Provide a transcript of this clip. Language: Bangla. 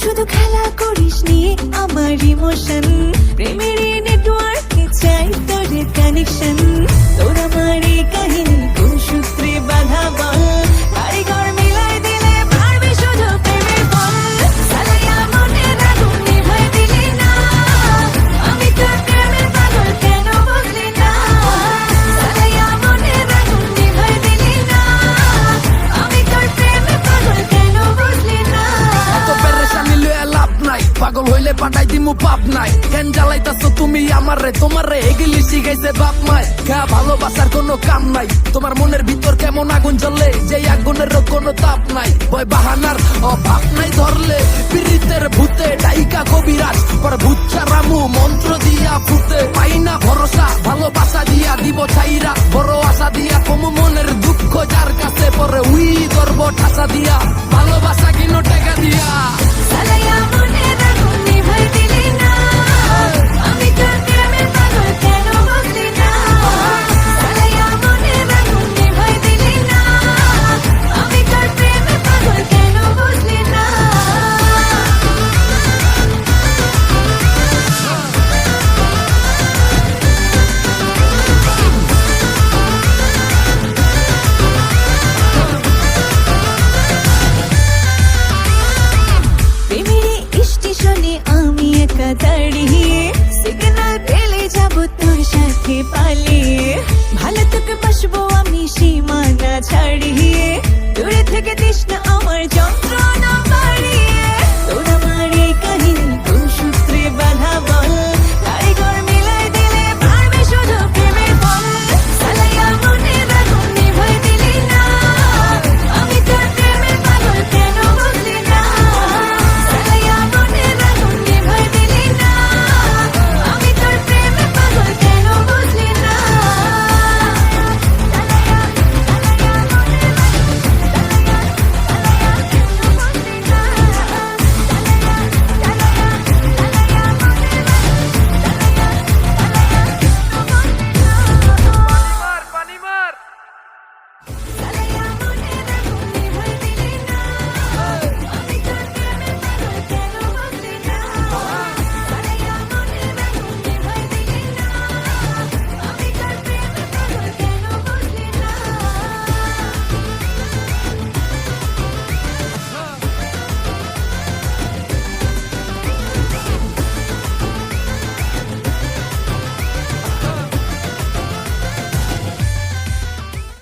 শুধু খেলা করিস নিয়ে আমার ইমোশন প্রেমের নেটওয়ার্কে চাই তোর কানেকশন তোর আমার পাঠাই দিমু পাপ নাই। কেন জ্বালাইতাছো তুমি আমারে? তোমারে এগুলি শিখাইছে বাপ মাই। খা ভালোবাসার কোনো কাম নাই। তোমার মনের ভিতর কেমন আগুন জ্বলে? যে আগুনের কোনো তাপ নাই। ভয় বাহানার অভাব নাই ধরলে। পীড়িতের ভূতে ডাইকা কবিরাজ। পর ভূত রামু মন্ত্র দিয়া ফুটে। পাই না ভরসা, ভালোবাসা দিয়া দিব ছাইরা। বড় আশা দিয়া কমু মনের দুঃখ যার কাছে পরে উই ধরব ঠাসা দিয়া। ভালোবাসা কিনো টেকা দিয়া।